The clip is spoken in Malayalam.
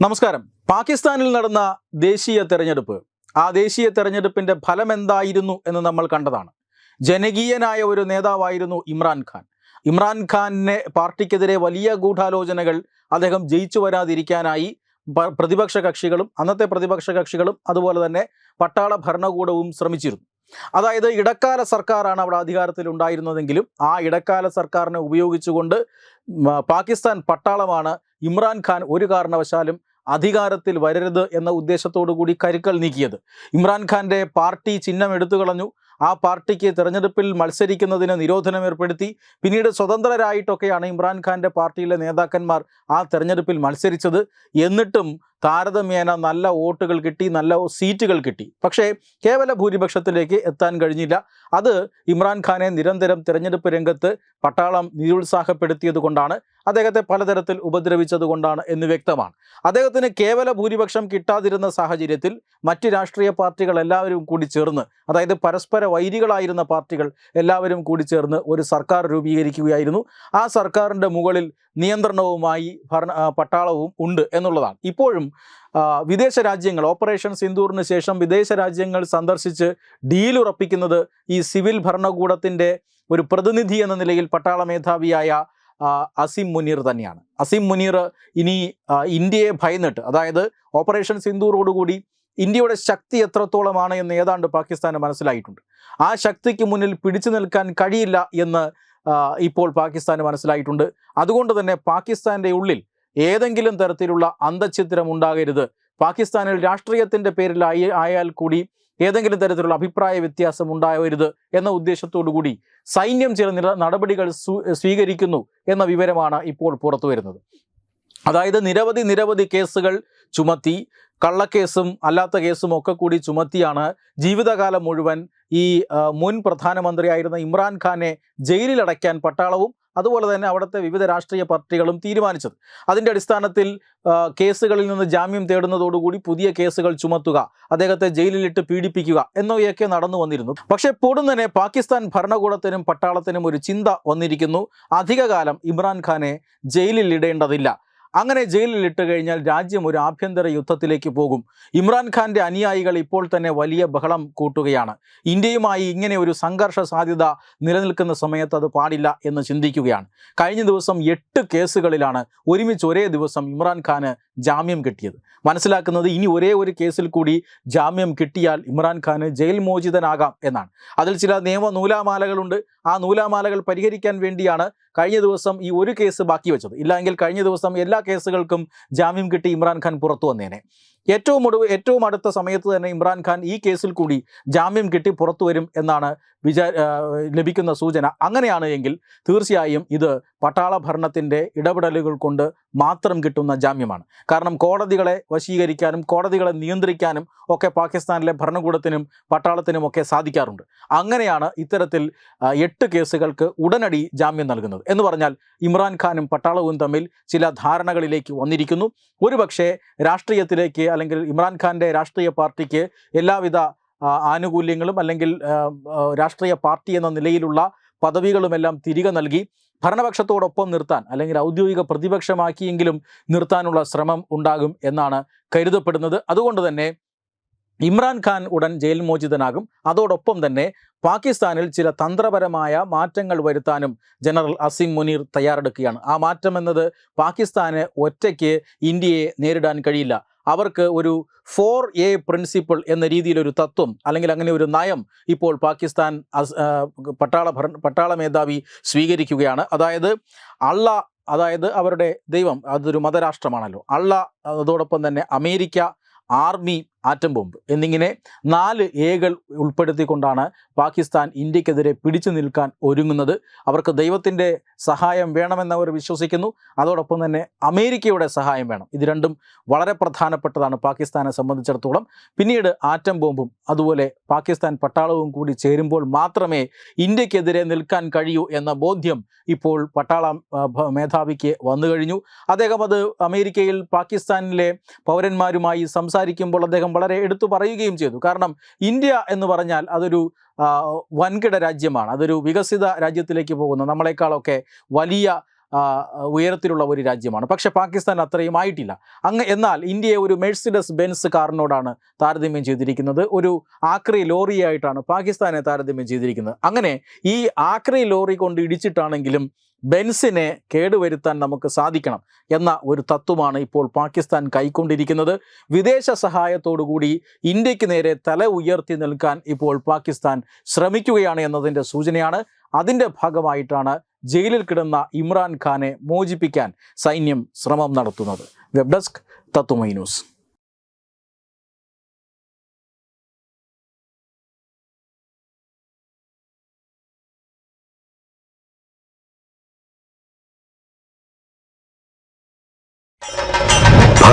നമസ്കാരം. പാകിസ്ഥാനിൽ നടന്ന ദേശീയ തെരഞ്ഞെടുപ്പ്. ആ ദേശീയ തെരഞ്ഞെടുപ്പിന്റെ ഫലം എന്തായിരുന്നു എന്ന് നമ്മൾ കണ്ടതാണ്. ജനകീയനായ ഒരു നേതാവായിരുന്നു ഇമ്രാൻഖാൻ ഇമ്രാൻഖാനെ പാർട്ടിക്കെതിരെ വലിയ ഗൂഢാലോചനകൾ അദ്ദേഹം ജയിച്ചു വരാതിരിക്കാനായി പ്രതിപക്ഷ കക്ഷികളും അന്നത്തെ പ്രതിപക്ഷ കക്ഷികളും അതുപോലെ തന്നെ പട്ടാള ഭരണകൂടവും ശ്രമിച്ചിരുന്നു. അതായത് ഇടക്കാല സർക്കാരാണ് അവിടെ അധികാരത്തിൽ ഉണ്ടായിരുന്നതെങ്കിലും ആ ഇടക്കാല സർക്കാരിനെ ഉപയോഗിച്ചുകൊണ്ട് പാകിസ്ഥാൻ പട്ടാളമാണ് ഇമ്രാൻഖാൻ ഒരു കാരണവശാലും അധികാരത്തിൽ വരരുത് എന്ന ഉദ്ദേശത്തോടു കൂടി കരുക്കൾ നീക്കിയത്. ഇമ്രാൻഖാന്റെ പാർട്ടി ചിഹ്നം എടുത്തു കളഞ്ഞു. ആ പാർട്ടിക്ക് തെരഞ്ഞെടുപ്പിൽ മത്സരിക്കുന്നതിന് നിരോധനം ഏർപ്പെടുത്തി. പിന്നീട് സ്വതന്ത്രരായിട്ടൊക്കെയാണ് ഇമ്രാൻഖാന്റെ പാർട്ടിയിലെ നേതാക്കന്മാർ ആ തെരഞ്ഞെടുപ്പിൽ മത്സരിച്ചത്. എന്നിട്ടും താരതമ്യേന നല്ല വോട്ടുകൾ കിട്ടി നല്ല സീറ്റുകൾ കിട്ടി. പക്ഷേ കേവല ഭൂരിപക്ഷത്തിലേക്ക് എത്താൻ കഴിഞ്ഞില്ല. അത് ഇമ്രാൻഖാനെ നിരന്തരം തിരഞ്ഞെടുപ്പ് രംഗത്ത് പട്ടാളം നിരുത്സാഹപ്പെടുത്തിയത് കൊണ്ടാണ് അദ്ദേഹത്തെ പലതരത്തിൽ ഉപദ്രവിച്ചത് കൊണ്ടാണ് എന്ന് വ്യക്തമാണ്. അദ്ദേഹത്തിന് കേവല ഭൂരിപക്ഷം കിട്ടാതിരുന്ന സാഹചര്യത്തിൽ മറ്റ് രാഷ്ട്രീയ പാർട്ടികൾ എല്ലാവരും കൂടി ചേർന്ന് അതായത് പരസ്പര വൈരികളായിരുന്ന പാർട്ടികൾ എല്ലാവരും കൂടി ചേർന്ന് ഒരു സർക്കാർ രൂപീകരിക്കുകയായിരുന്നു. ആ സർക്കാരിന്റെ മുകളിൽ നിയന്ത്രണവുമായി ഭരണ പട്ടാളവും ഉണ്ട് എന്നുള്ളതാണ്. ഇപ്പോഴും വിദേശ രാജ്യങ്ങൾ ഓപ്പറേഷൻ സിന്ദൂറിന് ശേഷം വിദേശ രാജ്യങ്ങൾ സന്ദർശിച്ച് ഡീലുറപ്പിക്കുന്നത് ഈ സിവിൽ ഭരണകൂടത്തിന്റെ ഒരു പ്രതിനിധി എന്ന നിലയിൽ പട്ടാള മേധാവിയായ അസിം മുനീർ തന്നെയാണ്. അസിം മുനീർ ഇനി ഇന്ത്യയെ ഭയന്നിട്ട് അതായത് ഓപ്പറേഷൻ സിന്ദൂറോടുകൂടി ഇന്ത്യയുടെ ശക്തി എത്രത്തോളമാണ് എന്ന് ഏതാണ്ട് പാകിസ്ഥാന് മനസ്സിലായിട്ടുണ്ട്. ആ ശക്തിക്ക് മുന്നിൽ പിടിച്ചു നിൽക്കാൻ കഴിയില്ല എന്ന് ഇപ്പോൾ പാകിസ്ഥാന് മനസ്സിലായിട്ടുണ്ട്. അതുകൊണ്ട് തന്നെ പാകിസ്ഥാന്റെ ഉള്ളിൽ ഏതെങ്കിലും തരത്തിലുള്ള അന്തഛിദ്രം ഉണ്ടാകരുത്. പാകിസ്ഥാനിൽ രാഷ്ട്രീയത്തിന്റെ പേരിലായി ആയാൽ കൂടി ഏതെങ്കിലും തരത്തിലുള്ള അഭിപ്രായ വ്യത്യാസം ഉണ്ടാവരുത് എന്ന ഉദ്ദേശത്തോടു കൂടി സൈന്യം ചില നടപടികൾ സ്വീകരിക്കുന്നു എന്ന വിവരമാണ് ഇപ്പോൾ പുറത്തു വരുന്നത് അതായത് നിരവധി നിരവധി കേസുകൾ ചുമത്തി കള്ളക്കേസും അല്ലാത്ത കേസും ഒക്കെ കൂടി ചുമത്തിയാണ് ജീവിതകാലം മുഴുവൻ ഈ മുൻ പ്രധാനമന്ത്രിയായിരുന്ന ഇമ്രാൻഖാനെ ജയിലിലടയ്ക്കാൻ പട്ടാളവും അതുപോലെ തന്നെ അവിടുത്തെ വിവിധ രാഷ്ട്രീയ പാർട്ടികളും തീരുമാനിച്ചത്. അതിന്റെ അടിസ്ഥാനത്തിൽ കേസുകളിൽ നിന്ന് ജാമ്യം തേടുന്നതോടുകൂടി പുതിയ കേസുകൾ ചുമത്തുക അദ്ദേഹത്തെ ജയിലിലിട്ട് പീഡിപ്പിക്കുക എന്നിവയൊക്കെ നടന്നു വന്നിരുന്നു. പക്ഷേ പൊടുന്നനെ പാകിസ്ഥാൻ ഭരണകൂടത്തിനും പട്ടാളത്തിനും ഒരു ചിന്ത വന്നിരിക്കുന്നു. അധികകാലം ഇമ്രാൻഖാനെ ജയിലിൽ ഇടേണ്ടതില്ല അങ്ങനെ ജയിലിൽ ഇട്ട് കഴിഞ്ഞാൽ രാജ്യം ഒരു ആഭ്യന്തര യുദ്ധത്തിലേക്ക് പോകും. ഇമ്രാൻഖാന്റെ അനുയായികൾ ഇപ്പോൾ തന്നെ വലിയ ബഹളം കൂട്ടുകയാണ്. ഇന്ത്യയുമായി ഇങ്ങനെ ഒരു സംഘർഷ സാധ്യത നിലനിൽക്കുന്ന സമയത്ത് അത് പാടില്ല എന്ന് ചിന്തിക്കുകയാണ്. കഴിഞ്ഞ ദിവസം എട്ട് കേസുകളിലാണ് ഒരുമിച്ച് ഒരേ ദിവസം ഇമ്രാൻഖാന് ജാമ്യം കിട്ടിയത്. മനസ്സിലാക്കുന്നത് ഇനി ഒരേ ഒരു കേസിൽ കൂടി ജാമ്യം കിട്ടിയാൽ ഇമ്രാൻഖാന് ജയിൽ മോചിതനാകാം എന്നാണ്. അതിൽ ചില നിയമ നൂലാമാലകളുണ്ട്. ആ നൂലാമാലകൾ പരിഹരിക്കാൻ വേണ്ടിയാണ് കഴിഞ്ഞ ദിവസം ഈ ഒരു കേസ് ബാക്കി വെച്ചത്. ഇല്ലെങ്കിൽ കഴിഞ്ഞ ദിവസം എല്ലാ കേസുകൾക്കും ജാമ്യം കിട്ടി ഇമ്രാൻഖാൻ പുറത്തു വന്നേനെ. ഏറ്റവും ഒടുവ് ഏറ്റവും അടുത്ത സമയത്ത് തന്നെ ഇമ്രാൻഖാൻ ഈ കേസിൽ കൂടി ജാമ്യം കിട്ടി പുറത്തു വരും എന്നാണ് വിചാ ലഭിക്കുന്ന സൂചന. അങ്ങനെയാണ് എങ്കിൽ തീർച്ചയായും ഇത് പട്ടാള ഭരണത്തിന്റെ ഇടപെടലുകൾ കൊണ്ട് മാത്രം കിട്ടുന്ന ജാമ്യമാണ്. കാരണം കോടതികളെ വശീകരിക്കാനും കോടതികളെ നിയന്ത്രിക്കാനും ഒക്കെ പാകിസ്ഥാനിലെ ഭരണകൂടത്തിനും പട്ടാളത്തിനും ഒക്കെ സാധിക്കാറുണ്ട്. അങ്ങനെയാണ് ഇത്തരത്തിൽ എട്ട് കേസുകൾക്ക് ഉടനടി ജാമ്യം നൽകുന്നത്. എന്ന് പറഞ്ഞാൽ ഇമ്രാൻഖാനും പട്ടാളവും തമ്മിൽ ചില ധാരണകളിലേക്ക് വന്നിരിക്കുന്നു. ഒരുപക്ഷെ രാഷ്ട്രീയത്തിലേക്ക് അല്ലെങ്കിൽ ഇമ്രാൻഖാന്റെ രാഷ്ട്രീയ പാർട്ടിക്ക് എല്ലാവിധ ആനുകൂല്യങ്ങളും അല്ലെങ്കിൽ രാഷ്ട്രീയ പാർട്ടി എന്ന നിലയിലുള്ള പദവികളുമെല്ലാം തിരികെ നൽകി ഭരണപക്ഷത്തോടൊപ്പം നിർത്താൻ അല്ലെങ്കിൽ ഔദ്യോഗിക പ്രതിപക്ഷമാക്കിയെങ്കിലും നിർത്താനുള്ള ശ്രമം ഉണ്ടാകും എന്നാണ് കരുതപ്പെടുന്നത്. അതുകൊണ്ട് തന്നെ ഇമ്രാൻഖാൻ ഉടൻ ജയിൽ മോചിതനാകും. അതോടൊപ്പം തന്നെ പാകിസ്ഥാനിൽ ചില തന്ത്രപരമായ മാറ്റങ്ങൾ വരുത്താനും ജനറൽ അസിം മുനീർ തയ്യാറെടുക്കുകയാണ്. ആ മാറ്റം എന്നത് പാകിസ്ഥാന് ഒറ്റയ്ക്ക് ഇന്ത്യയെ നേരിടാൻ കഴിയില്ല. അവർക്ക് ഒരു ഫോർ എ പ്രിൻസിപ്പിൾ എന്ന രീതിയിലൊരു തത്വം അല്ലെങ്കിൽ അങ്ങനെ ഒരു നയം ഇപ്പോൾ പാകിസ്ഥാൻ പട്ടാള ഭരണ പട്ടാള മേധാവി സ്വീകരിക്കുകയാണ്. അതായത് അള്ള അതായത് അവരുടെ ദൈവം അതൊരു മതരാഷ്ട്രമാണല്ലോ. അള്ള അതോടൊപ്പം തന്നെ അമേരിക്ക ആർമി ആറ്റം ബോംബ്. എന്നിങ്ങനെ നാല് എകൾ ഉൾപ്പെടുത്തിക്കൊണ്ടാണ് പാകിസ്ഥാൻ ഇന്ത്യക്കെതിരെ പിടിച്ചു നിൽക്കാൻ ഒരുങ്ങുന്നത്. അവർക്ക് ദൈവത്തിന്റെ സഹായം വേണമെന്നവർ വിശ്വസിക്കുന്നു. അതോടൊപ്പം തന്നെ അമേരിക്കയുടെ സഹായം വേണം. ഇത് രണ്ടും വളരെ പ്രധാനപ്പെട്ടതാണ് പാകിസ്ഥാനെ സംബന്ധിച്ചിടത്തോളം. പിന്നീട് ആറ്റം ബോംബും അതുപോലെ പാകിസ്ഥാൻ പട്ടാളവും കൂടി ചേരുമ്പോൾ മാത്രമേ ഇന്ത്യക്കെതിരെ നിൽക്കാൻ കഴിയൂ എന്ന ബോധ്യം ഇപ്പോൾ പട്ടാള മേധാവിക്ക് വന്നു കഴിഞ്ഞു. അദ്ദേഹം അത് അമേരിക്കയിൽ പാകിസ്ഥാനിലെ പൗരന്മാരുമായി സംസാരിക്കുമ്പോൾ അദ്ദേഹം വളരെ എടുത്തു പറയുകയും ചെയ്തു. കാരണം ഇന്ത്യ എന്ന് പറഞ്ഞാൽ അതൊരു വൻകിട രാജ്യമാണ്. അതൊരു വികസിത രാജ്യത്തിലേക്ക് പോകുന്ന നമ്മളെക്കാളൊക്കെ വലിയ ഉയരത്തിലുള്ള ഒരു രാജ്യമാണ്. പക്ഷേ പാകിസ്ഥാൻ അത്രയും ആയിട്ടില്ല. അങ്ങ് എന്നാൽ ഇന്ത്യയെ ഒരു മെഴ്സിഡസ് ബെൻസ് കാറിനോടാണ് താരതമ്യം ചെയ്തിരിക്കുന്നത്. ഒരു ആക്രി ലോറിയായിട്ടാണ് പാകിസ്ഥാനെ താരതമ്യം ചെയ്തിരിക്കുന്നത്. അങ്ങനെ ഈ ആക്രി ലോറി കൊണ്ട് ഇടിച്ചിട്ടാണെങ്കിലും ബെൻസിനെ കേടുവരുത്താൻ നമുക്ക് സാധിക്കണം എന്ന ഒരു തത്വമാണ് ഇപ്പോൾ പാകിസ്ഥാൻ കൈക്കൊണ്ടിരിക്കുന്നത്. വിദേശ സഹായത്തോടുകൂടി ഇന്ത്യയ്ക്ക് നേരെ തല ഉയർത്തി നിൽക്കാൻ ഇപ്പോൾ പാകിസ്ഥാൻ ശ്രമിക്കുകയാണ് എന്നതിന്റെ സൂചനയാണ്. അതിന്റെ ഭാഗമായിട്ടാണ് ജയിലിൽ കിടന്ന ഇമ്രാൻ ഖാനെ മോചിപ്പിക്കാൻ സൈന്യം ശ്രമം നടത്തുന്നത്. Web desk Tatwamayi news.